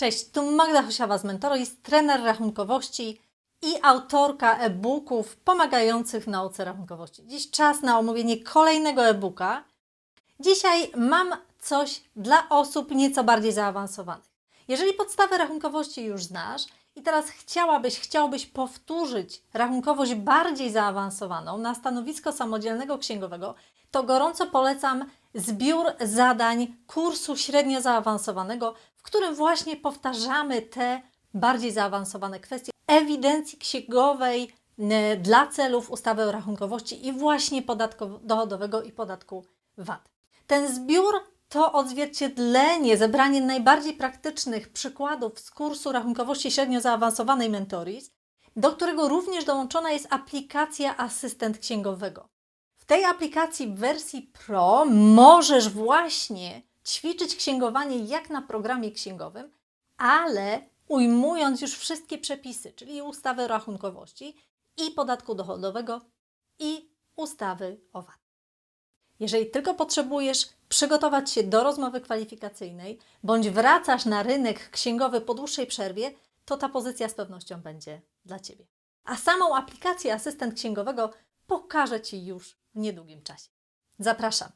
Cześć, tu Magda Hosiawa z Mentoris, trener rachunkowości i autorka e-booków pomagających nauce rachunkowości. Dziś czas na omówienie kolejnego e-booka. Dzisiaj mam coś dla osób nieco bardziej zaawansowanych. Jeżeli podstawę rachunkowości już znasz i teraz chciałabyś, chciałbyś powtórzyć rachunkowość bardziej zaawansowaną na stanowisko samodzielnego księgowego, to gorąco polecam zbiór zadań kursu średnio zaawansowanego, w którym właśnie powtarzamy te bardziej zaawansowane kwestie ewidencji księgowej dla celów ustawy o rachunkowości i właśnie podatku dochodowego i podatku VAT. Ten zbiór to odzwierciedlenie, zebranie najbardziej praktycznych przykładów z kursu rachunkowości średnio zaawansowanej Mentoris, do którego również dołączona jest aplikacja Asystent Księgowego. Tej aplikacji w wersji Pro możesz właśnie ćwiczyć księgowanie jak na programie księgowym, ale ujmując już wszystkie przepisy, czyli ustawy o rachunkowości i podatku dochodowego i ustawy o VAT. Jeżeli tylko potrzebujesz przygotować się do rozmowy kwalifikacyjnej bądź wracasz na rynek księgowy po dłuższej przerwie, to ta pozycja z pewnością będzie dla Ciebie. A samą aplikację Asystent Księgowego pokażę Ci już w niedługim czasie. Zapraszam.